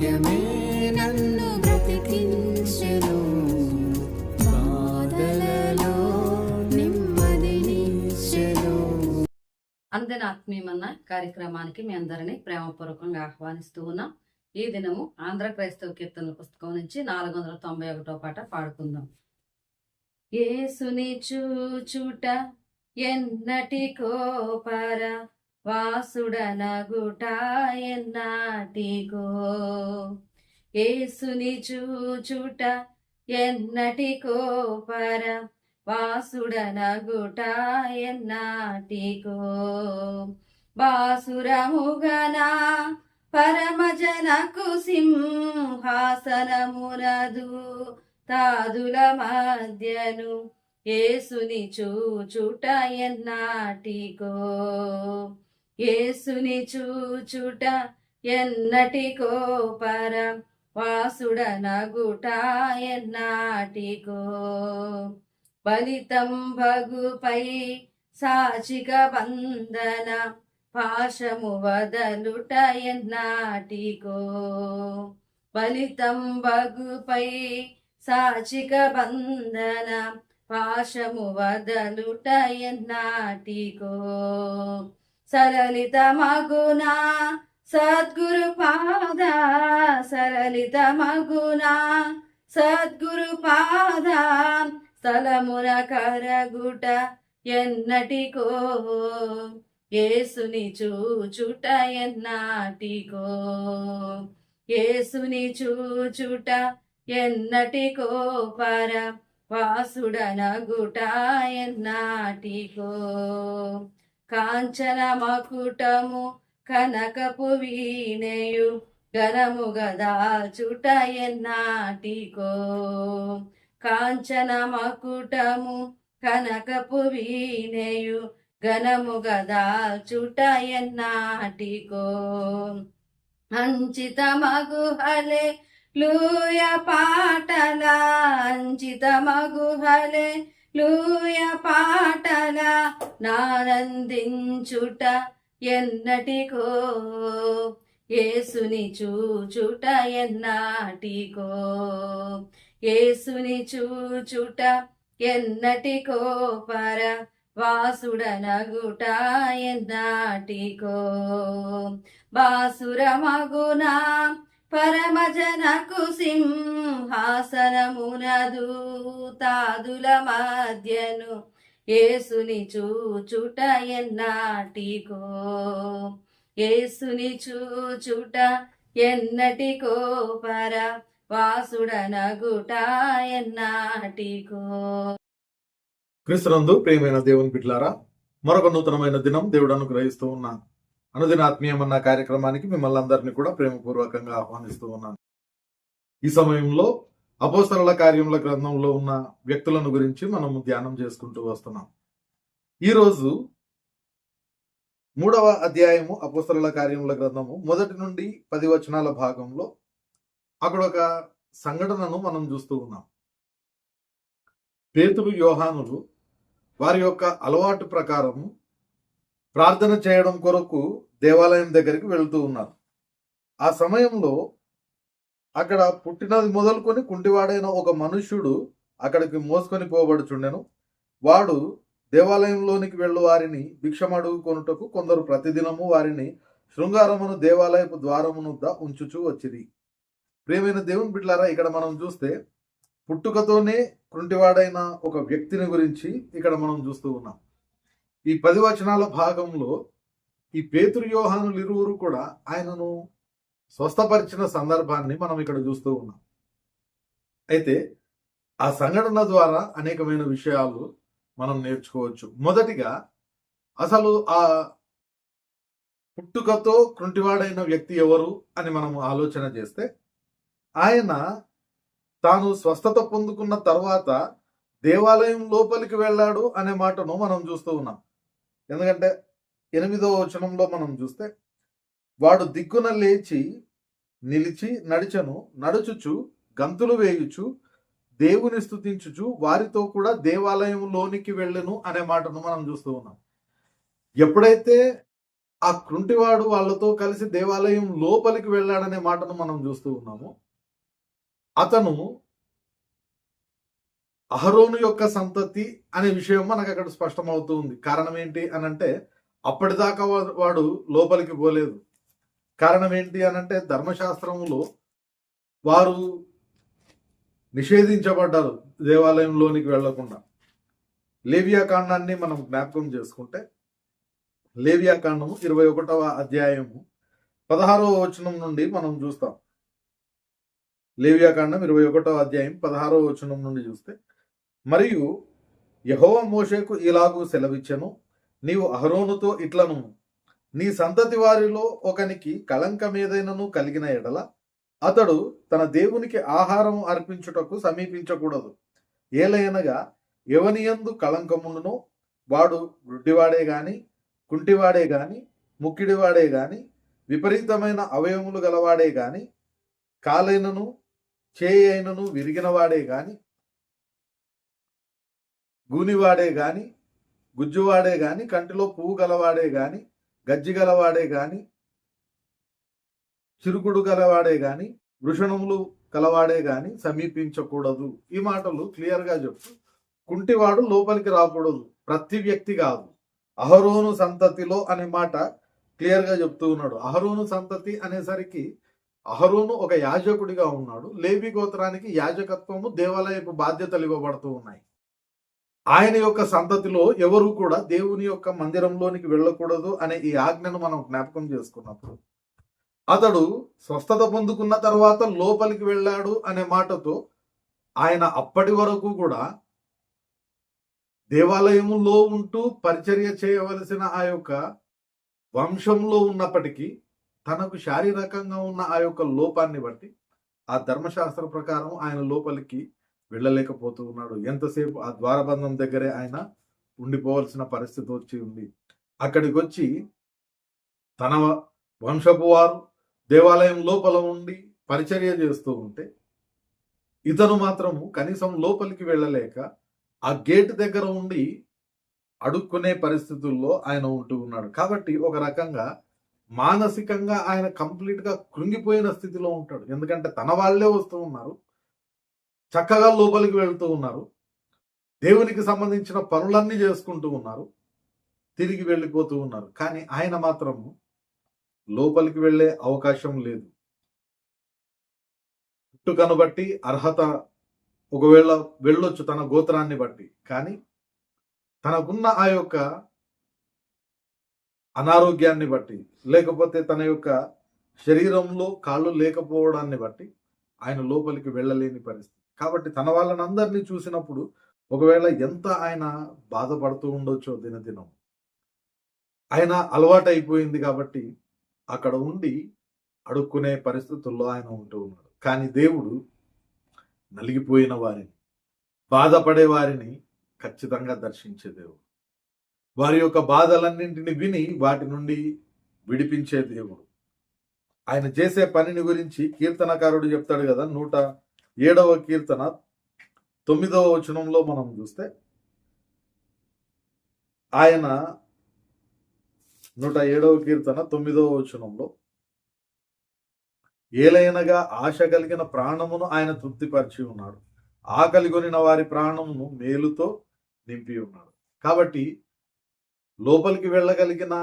వాక్యమే నన్ను బ్రతికించెను. బాధలలో నెమ్మదినిచ్చెను అందిన ఆత్మీయమన్న కార్యక్రమానికి మీ అందరినీ ప్రేమపూర్వకంగా ఆహ్వానిస్తూ ఉన్నాం. ఈ దినము ఆంధ్ర క్రైస్తవ కీర్తనల పుస్తకం నుంచి నాలుగు వందల తొంభై ఒకటో పాట పాడుకుందాం. ఏసుని చూచుట ఎన్నటికో పర వాసుడనగుట ఎన్నాటికో ఏసుని చూచుట ఎన్నటికో పర వాసుడనగుట ఎన్నాటికో బాసురముగనా పరమజనకు సింహాసనమునదు తాదుల మధ్యను ఏసుని చూచుట ఎన్నాటికో? ఏసుని చూచుట ఎన్నటికో పరం వాసుడనగుట ఎన్నాటికో ఫలితం భగుపై సాచిక బంధన పాశము వదలుట ఎన్నాటికో ఫలితం భగుపై సాచిక బంధన పాశము వదలుట ఎన్నాటికో సరళిత మగునా సద్గురు పాద సరళిత మగునా సద్గురు పాద స్థలమున కరగుట ఎన్నటికో. ఏసుని చూచుట ఎన్నాటికో. ఏసుని చూచుట ఎన్నటికో పర వాసుడనగుట ఎన్నాటికో. కాంచన మకుటము కనకపు వీణయు గనము గదాచుట ఎన్నాటికో. కాంచన మకుటము కనకపు వీణయు ఘనము గదాచుట ఎన్నాటికో. అంచిత మగుహలే లూయ పాటల అంచిత మగుహలే లూయ పాటల నానందించుట ఎన్నటికో. ఏసుని చూచుట ఎన్నాటికో. ఏసుని చూచుట ఎన్నటికో. పర వాసుడనగుట ఎన్నాటికో. బాసురమగునా పరమజనకు సింహాసనమునదు తాదుల మధ్యను ఏసుని చూచుట ఎన్నాటికో? ఏసుని చూచుట ఎన్నటికో? పర వాసుడనగుట ఎన్నాటికో? క్రిస్తునందు ప్రియమైన దేవుని బిడ్లారా మరొక నూతనమైన దినం దేవుడు అనుగ్రహిస్తూ ఉన్న అనుదినాత్మీయమన్న కార్యక్రమానికి మిమ్మల్ని అందరినీ కూడా ప్రేమపూర్వకంగా ఆహ్వానిస్తూ ఉన్నాను. ఈ సమయంలో అపోస్తల కార్యముల గ్రంథంలో ఉన్న వ్యక్తులను గురించి మనము ధ్యానం చేసుకుంటూ వస్తున్నాం. ఈరోజు మూడవ అధ్యాయము అపోస్తల కార్యముల గ్రంథము మొదటి నుండి పది వచనాల భాగంలో అక్కడ ఒక సంఘటనను మనం చూస్తూ ఉన్నాం. పేతురు యోహానులు వారి యొక్క అలవాటు ప్రకారము ప్రార్థన చేయడం కొరకు దేవాలయం దగ్గరికి వెళుతూ ఉన్నారు. ఆ సమయంలో అక్కడ పుట్టినది మొదలుకొని కుంటివాడైన ఒక మనుష్యుడు అక్కడికి మోసుకొని పోబడుచుండెను. వాడు దేవాలయంలోనికి వెళ్ళు వారిని భిక్షమడుగు కొనుటకు కొందరు ప్రతిదినము వారిని శృంగారమును దేవాలయపు ద్వారమునుద్ద ఉంచుచూ వచ్చిరి. ప్రేమైన దేవుని బిడ్లారా ఇక్కడ మనం చూస్తే పుట్టుకతోనే కుంటివాడైన ఒక వ్యక్తిని గురించి ఇక్కడ మనం చూస్తూ ఉన్నాం. ఈ పది వచనాల భాగంలో ఈ పేతురు ఇరువురు కూడా ఆయనను స్వస్థపరిచిన సందర్భాన్ని మనం ఇక్కడ చూస్తూ ఉన్నాం. అయితే ఆ సంఘటన ద్వారా అనేకమైన విషయాలు మనం నేర్చుకోవచ్చు. మొదటిగా అసలు ఆ పుట్టుకతో కృంటివాడైన వ్యక్తి ఎవరు అని మనం ఆలోచన చేస్తే ఆయన తాను స్వస్థత పొందుకున్న తర్వాత దేవాలయం లోపలికి వెళ్ళాడు అనే మాటను మనం చూస్తూ ఉన్నాం. ఎందుకంటే ఎనిమిదో వచనంలో మనం చూస్తే వాడు దిక్కున లేచి నిలిచి నడిచను నడుచుచు గంతులు వేయుచు దేవుని స్థుతించుచు వారితో కూడా దేవాలయంలోనికి వెళ్ళను అనే మాటను మనం చూస్తూ ఉన్నాం. ఎప్పుడైతే ఆ కృంటివాడు వాళ్ళతో కలిసి దేవాలయం లోపలికి వెళ్ళాడనే మాటను మనం చూస్తూ ఉన్నాము అతను అహరోను యొక్క సంతతి అనే విషయం మనకు అక్కడ స్పష్టమవుతూ ఉంది. కారణం ఏంటి అని అంటే అప్పటిదాకా వాడు లోపలికి పోలేదు. కారణం ఏంటి అని అంటే ధర్మశాస్త్రంలో వారు నిషేధించబడ్డారు దేవాలయంలోనికి వెళ్ళకుండా. లేవియా కాండాన్ని మనం జ్ఞాపకం చేసుకుంటే లేవియా కాండము ఇరవై ఒకటవ అధ్యాయము పదహారవ వచనం నుండి మనం చూస్తాం. లేవియా కాండం ఇరవై ఒకటవ అధ్యాయం పదహారవ వచనం నుండి చూస్తే మరియు యహోవ మోషేకు ఇలాగూ సెలవిచ్చెను నీవు అహరోనుతో ఇట్లను నీ సంతతి వారిలో ఒకనికి కళంకమేదైనను కలిగిన ఎడల అతడు తన దేవునికి ఆహారం అర్పించుటకు సమీపించకూడదు. ఏలయనగా ఎవనియందు కళంకములను వాడు గుడ్డివాడే గాని కుంటివాడే గాని ముక్కిడివాడే గాని విపరీతమైన అవయములు గలవాడే గాని కాలైనను చేయైనను విరిగినవాడే గాని గూనివాడే గాని గుజ్జువాడే గాని కంటిలో పువ్వు గలవాడే గాని గజ్జి గలవాడే గాని చిరుకుడు గలవాడే గాని వృషణములు కలవాడే గాని సమీపించకూడదు. ఈ మాటలు క్లియర్గా చెప్తూ కుంటివాడు లోపలికి రాకూడదు. ప్రతి వ్యక్తి కాదు. అహరోను సంతతిలో అనే మాట క్లియర్గా చెప్తూ ఉన్నాడు. అహరోను సంతతి అనేసరికి అహరోను ఒక యాజకుడిగా ఉన్నాడు. లేవి గోత్రానికి యాజకత్వము దేవాలయపు బాధ్యతలు ఇవ్వబడుతూ ఉన్నాయి. ఆయన యొక్క సంతతిలో ఎవరు కూడా దేవుని యొక్క మందిరంలోనికి వెళ్ళకూడదు అనే ఈ ఆజ్ఞను మనం జ్ఞాపకం చేసుకున్నప్పుడు అతడు స్వస్థత పొందుకున్న తర్వాత లోపలికి వెళ్ళాడు అనే మాటతో ఆయన అప్పటి వరకు కూడా దేవాలయములో ఉంటూ పరిచర్య చేయవలసిన ఆ యొక్క వంశంలో ఉన్నప్పటికీ తనకు శారీరకంగా ఉన్న ఆ యొక్క లోపాన్ని బట్టి ఆ ధర్మశాస్త్ర ప్రకారం ఆయన లోపలికి వెళ్ళలేకపోతూ ఉన్నాడు. ఎంతసేపు ఆ ద్వారబంధం దగ్గరే ఆయన ఉండిపోవలసిన పరిస్థితి వచ్చి ఉంది. అక్కడికి వచ్చి తన వంశపు వారు దేవాలయం లోపల ఉండి పరిచర్య చేస్తూ ఉంటే ఇతను మాత్రము కనీసం లోపలికి వెళ్ళలేక ఆ గేట్ దగ్గర ఉండి అడుక్కునే పరిస్థితుల్లో ఆయన ఉంటూ ఉన్నాడు. కాబట్టి ఒక రకంగా మానసికంగా ఆయన కంప్లీట్గా కృంగిపోయిన స్థితిలో ఉంటాడు. ఎందుకంటే తన వాళ్ళే వస్తూ ఉన్నారు. చక్కగా లోపలికి వెళ్తూ ఉన్నారు. దేవునికి సంబంధించిన పనులన్నీ చేసుకుంటూ ఉన్నారు. తిరిగి వెళ్ళిపోతూ ఉన్నారు. కానీ ఆయన మాత్రము లోపలికి వెళ్ళే అవకాశం లేదు. పుట్టుకను బట్టి అర్హత ఒకవేళ వెళ్ళొచ్చు తన గోత్రాన్ని బట్టి. కానీ తనకున్న ఆ యొక్క అనారోగ్యాన్ని బట్టి లేకపోతే తన యొక్క శరీరంలో కాళ్ళు లేకపోవడాన్ని బట్టి ఆయన లోపలికి వెళ్ళలేని పరిస్థితి. కాబట్టి తన వాళ్ళని అందరినీ చూసినప్పుడు ఒకవేళ ఎంత ఆయన బాధపడుతూ ఉండొచ్చో దినదినం. ఆయన అలవాటు అయిపోయింది కాబట్టి అక్కడ ఉండి అడుక్కునే పరిస్థితుల్లో ఆయన ఉంటూ ఉన్నాడు. కానీ దేవుడు నలిగిపోయిన వారిని బాధపడే వారిని ఖచ్చితంగా దర్శించే దేవుడు. వారి యొక్క బాధలన్నింటిని విని వాటి నుండి విడిపించే దేవుడు. ఆయన చేసే పనిని గురించి కీర్తనకారుడు చెప్తాడు కదా నూట ఏడవ కీర్తన తొమ్మిదవ వచనంలో మనం చూస్తే ఆయన నూట ఏడవ కీర్తన తొమ్మిదవ వచనంలో ఏలైనగా ఆశ కలిగిన ప్రాణమును ఆయన తృప్తిపరిచి ఉన్నాడు. ఆకలి కొనిన వారి ప్రాణమును మేలుతో నింపి ఉన్నాడు. కాబట్టి లోపలికి వెళ్ళగలిగిన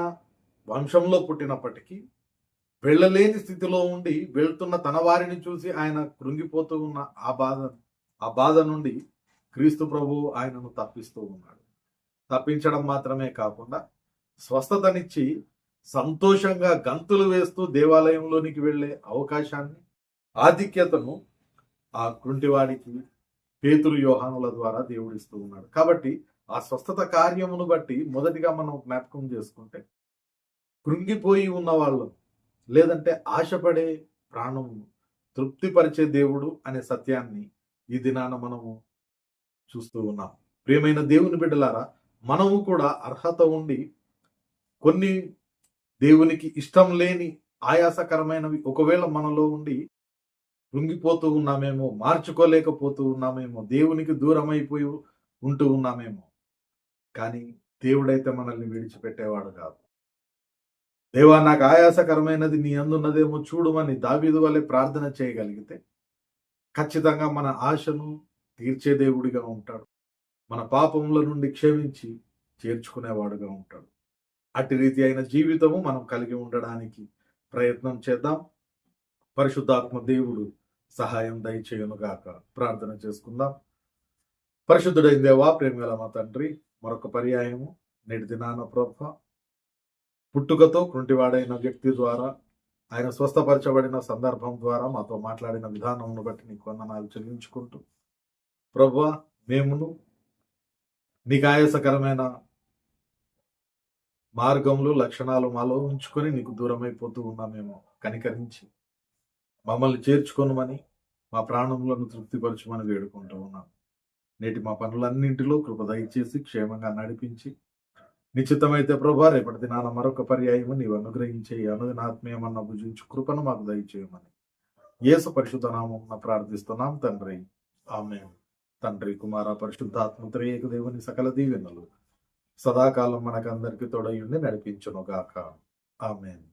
వంశంలో పుట్టినప్పటికీ వెళ్ళలేని స్థితిలో ఉండి వెళ్తున్న తన వారిని చూసి ఆయన కృంగిపోతూ ఉన్న ఆ బాధ ఆ బాధ నుండి క్రీస్తు ప్రభు ఆయనను తప్పిస్తూ ఉన్నాడు. తప్పించడం మాత్రమే కాకుండా స్వస్థతనిచ్చి సంతోషంగా గంతులు వేస్తూ దేవాలయంలోనికి వెళ్ళే అవకాశాన్ని ఆధిక్యతను ఆ కృంటివాడికి పేతురు యోహానుల ద్వారా దేవుడిస్తూ ఉన్నాడు. కాబట్టి ఆ స్వస్థత కార్యమును బట్టి మొదటిగా మనం జ్ఞాపకం చేసుకుంటే కృంగిపోయి ఉన్న వాళ్ళు లేదంటే ఆశపడే ప్రాణము తృప్తిపరిచే దేవుడు అనే సత్యాన్ని ఈ దినాన మనము చూస్తూ ఉన్నాం. ప్రియమైన దేవుని బిడ్డలారా మనము కూడా అర్హత ఉండి కొన్ని దేవునికి ఇష్టం లేని ఆయాసకరమైనవి ఒకవేళ మనలో ఉండి కృంగిపోతూ ఉన్నామేమో మార్చుకోలేకపోతూ ఉన్నామేమో దేవునికి దూరం అయిపోయి ఉంటూ ఉన్నామేమో కానీ దేవుడైతే మనల్ని విడిచిపెట్టేవాడు కాదు. దేవా నాకు ఆయాసకరమైనది నీ అందున్నదేమో చూడమని దావీదు వల్లే ప్రార్థన చేయగలిగితే ఖచ్చితంగా మన ఆశను తీర్చే దేవుడిగా ఉంటాడు. మన పాపముల నుండి క్షమించి చేర్చుకునేవాడుగా ఉంటాడు. అట్టి రీతి అయిన జీవితము మనం కలిగి ఉండడానికి ప్రయత్నం చేద్దాం. పరిశుద్ధాత్మ దేవుడు సహాయం దయచేయునుగాక ప్రార్థన చేసుకుందాం. పరిశుద్ధుడైన దేవా ప్రేమగల మా తండ్రి మరొక పర్యాయము నేటి దినాన ప్రభ పుట్టుకతో కుంటివాడైన వ్యక్తి ద్వారా ఆయన స్వస్థపరచబడిన సందర్భం ద్వారా మాతో మాట్లాడిన విధానమును బట్టి నీకు వందనాలు చెల్లించుకుంటూ ప్రభు మేమును నీకు ఆయాసకరమైన మార్గములు లక్షణాలు మాలో ఉంచుకొని నీకు దూరమైపోతూ ఉన్నామేమో కనికరించి. మమ్మల్ని చేర్చుకొనమని మా ప్రాణములను తృప్తిపరచమని వేడుకుంటూ ఉన్నాం. నేటి మా పనులన్నింటిలో కృప దయచేసి క్షేమంగా నడిపించి నిశ్చితమైతే ప్రభా రేపటి దినాన మరొక పర్యాయము నీవు అనుగ్రహించే అనుదినాత్మీయమన్న భుజించు కృపను మాకు దయచేయమని. యేసు పరిశుద్ధ నామం ప్రార్థిస్తున్నాం తండ్రి. ఆమె తండ్రి కుమార పరిశుద్ధాత్మ త్రియేక దేవుని సకల దీవెనలు సదాకాలం మనకందరికి తొడయుండి నడిపించును గాక ఆమెన్.